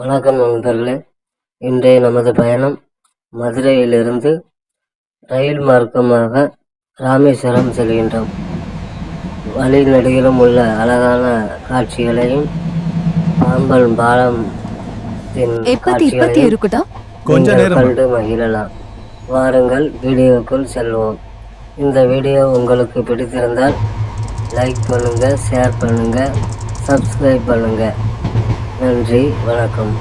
வணக்கம் நண்பர்களே. இன்றைய நமது பயணம் மதுரையிலிருந்து ரயில் மார்க்கமாக ராமேஸ்வரம் செல்கின்றோம். வழி நெடுகிலும் உள்ள அழகான காட்சிகளையும் பாம்பன் பாலத்தின் காட்சிகளையும் கண்டு மகிழலாம். வாருங்கள் வீடியோக்குள் செல்வோம். இந்த வீடியோ உங்களுக்கு பிடித்திருந்தால் லைக் பண்ணுங்க ஷேர் பண்ணுங்க சப்ஸ்கிரைப் பண்ணுங்க. நன்றி வணக்கம்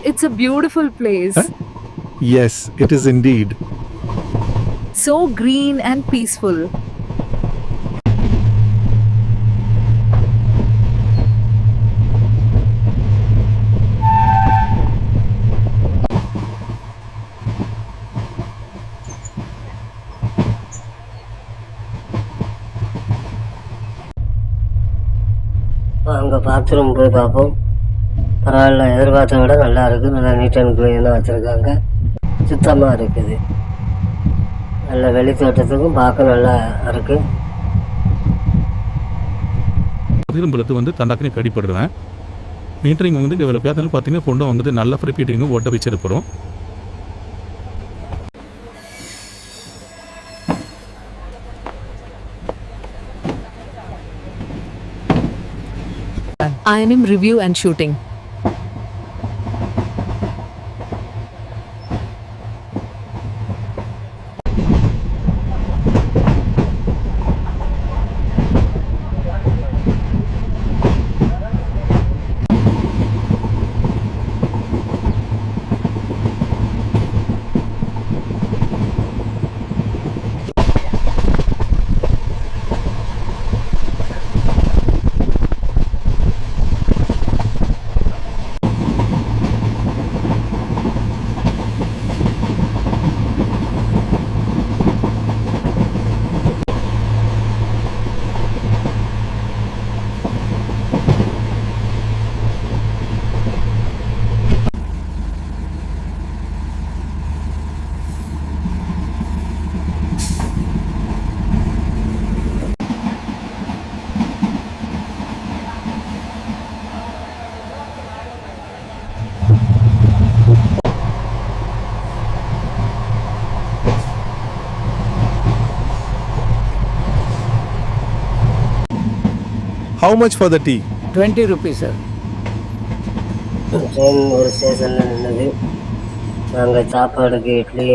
It's a beautiful place. Yes, it is indeed. So green and peaceful. அங்கே பாத்ரூம் போய் பார்ப்போம் பரவாயில்ல எதிர்பார்த்த விட நல்லா இருக்குது நல்லா நீட் அண்ட் க்ளீனாக வச்சுருக்காங்க சுத்தமாக இருக்குது. நல்ல வெளித்தோட்டத்துக்கும் பார்க்க நல்லா இருக்குது திரும்பலத்து வந்து தண்டாக்கனே கடிப்படுறேன் மீட்டரிங் வந்து இவ்வளோ பேத்தாலும் பார்த்தீங்கன்னா கொண்டு வந்து நல்ல ஃப்ரிப்பீட்டிங் ஓட்ட வச்சிருக்கிறோம். I am in review and shooting. How much for the tea? Twenty rupees sir train ஒரு ஸ்டேஷனில் நின்றுது நாங்கள் சாப்பாடுக்கு இட்லி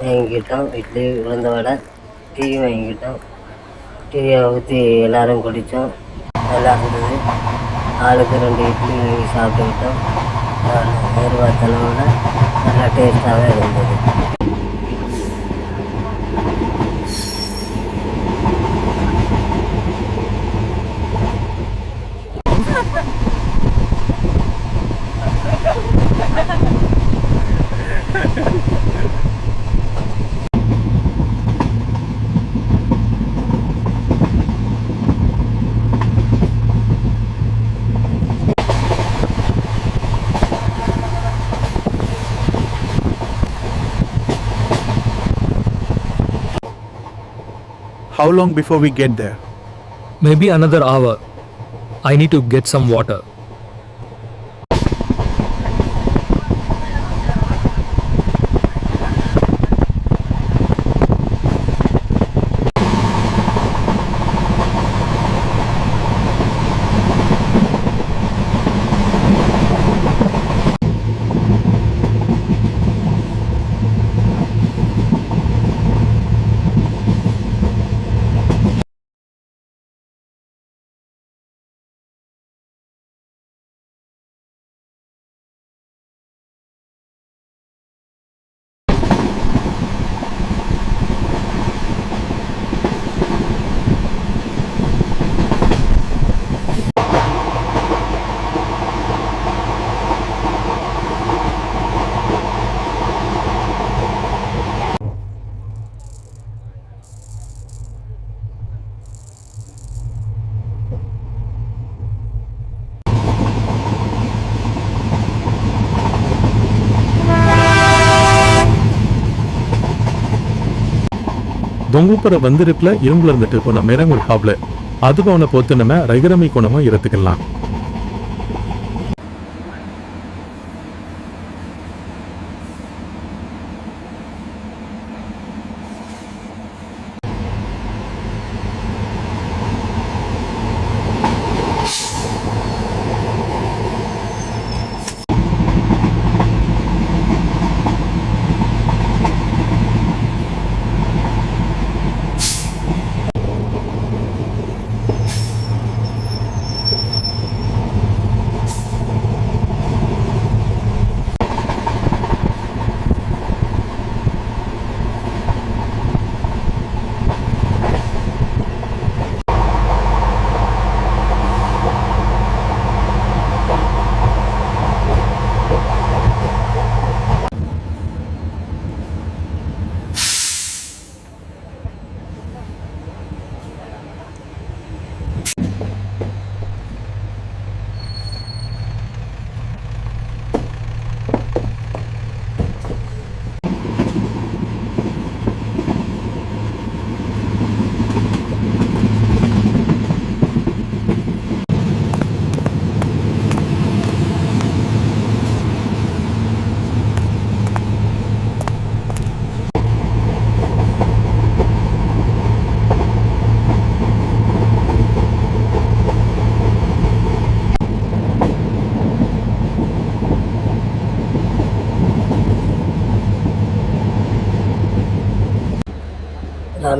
வாங்கிக்கிட்டோம். இட்லி உளுந்த வடை டீ வாங்கிக்கிட்டோம். டீயை ஊற்றி எல்லாரும் குடித்தோம் நல்லா இருந்தது. ஆளுக்கு ரெண்டு இட்லி வாங்கி சாப்பிட்டுக்கிட்டோம். எதிர்பார்த்தளவோட நல்லா டேஸ்ட்டாகவே இருந்தது. How long before we get there? Maybe another hour. I need to get some water. உங்களுக்கூட வந்திருப்பில் இரும்புல இருந்துட்டு போன மிரங்குள் ஹாப்ல. அதுவும் அவனை நம்ம ரகரமை குணமும் இருத்துக்கலாம்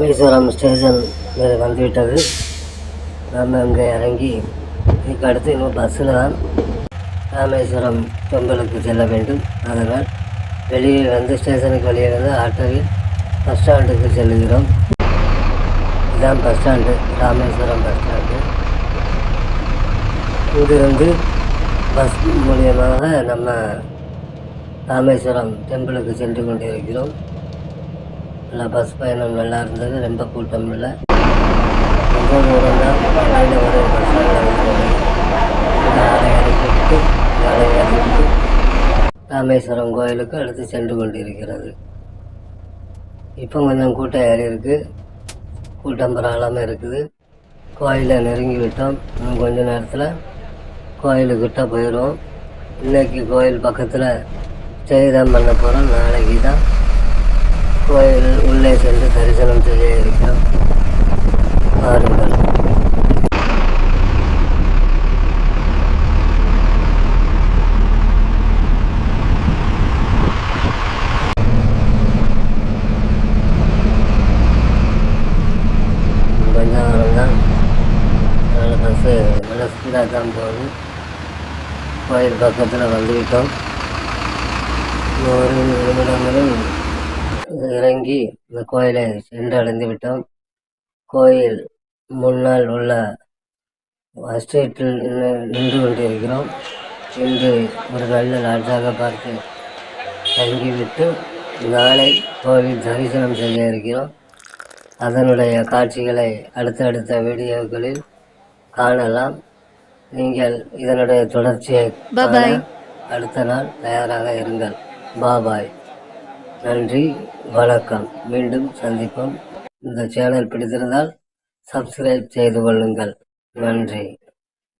ராமேஸ்வரம் ஸ்டேஷன் வந்துவிட்டது. நாம் அங்கே இறங்கி இதுக்கு அடுத்து இன்னும் பஸ்ஸில் தான் ராமேஸ்வரம் டெம்பிளுக்கு செல்ல வேண்டும். அதனால் வெளியே வந்து ஸ்டேஷனுக்கு வெளியே வந்து ஆட்டோவில் பஸ் ஸ்டாண்டுக்கு செல்கிறோம் இதுதான் bus stand Rameswaram bus stand. இங்கிருந்து பஸ் மூலியமாக நம்ம ராமேஸ்வரம் டெம்பிளுக்கு சென்று கொண்டிருக்கிறோம். நல்லா பஸ் பயணம் நல்லா இருந்தது ரொம்ப கூட்டம் இல்லை. ரொம்ப தூரம் தான். காலையில் ஒரு பஸ் ஸ்டாண்டில் இறக்கிவிட்டு ராமேஸ்வரம் கோயிலுக்கு அடுத்து சென்று கொண்டிருக்கிறது. இப்போ கொஞ்சம் கூட்டம் ஏறி இருக்குது கூட்டம் பரவாயில்லாமல் இருக்குது. கோயிலை நெருங்கி விட்டோம். இன்னும் கொஞ்ச நேரத்தில் கோயிலுக்கிட்ட போயிடுவோம். இன்றைக்கி கோயில் பக்கத்தில் செய்தான் பண்ண போகிறோம் நாளைக்கு தான் கோயில் உள்ளே சென்று தரிசனம் செய்ய இருக்கிறோம். பாருங்கள். கொஞ்சம் தான் அதனால் பஸ்ஸு நல்ல ஸ்பீடாக தான் போகுது. கோயில் பக்கத்தில் வந்துவிட்டோம் ஒரு நிமிடங்களில் இறங்கி இந்த கோயிலை சென்றடைந்து விட்டோம் கோயில் முன்னால் உள்ள ஸ்ட்ரீட்டில் நின்று- நின்று கொண்டிருக்கிறோம். இன்று ஒரு நல்ல நாட்டாக பார்த்து தங்கிவிட்டு நாளை கோவில் தரிசனம் செய்ய இருக்கிறோம். அதனுடைய காட்சிகளை அடுத்தடுத்த வீடியோக்களில் காணலாம். நீங்கள் இதனுடைய தொடர்ச்சியை அடுத்த நாள் தயாராக இருங்கள். பாபாய் நன்றி வணக்கம். மீண்டும் சந்திப்போம். இந்த சேனல் பிடித்திருந்தால் சப்ஸ்கிரைப் செய்து கொள்ளுங்கள். நன்றி.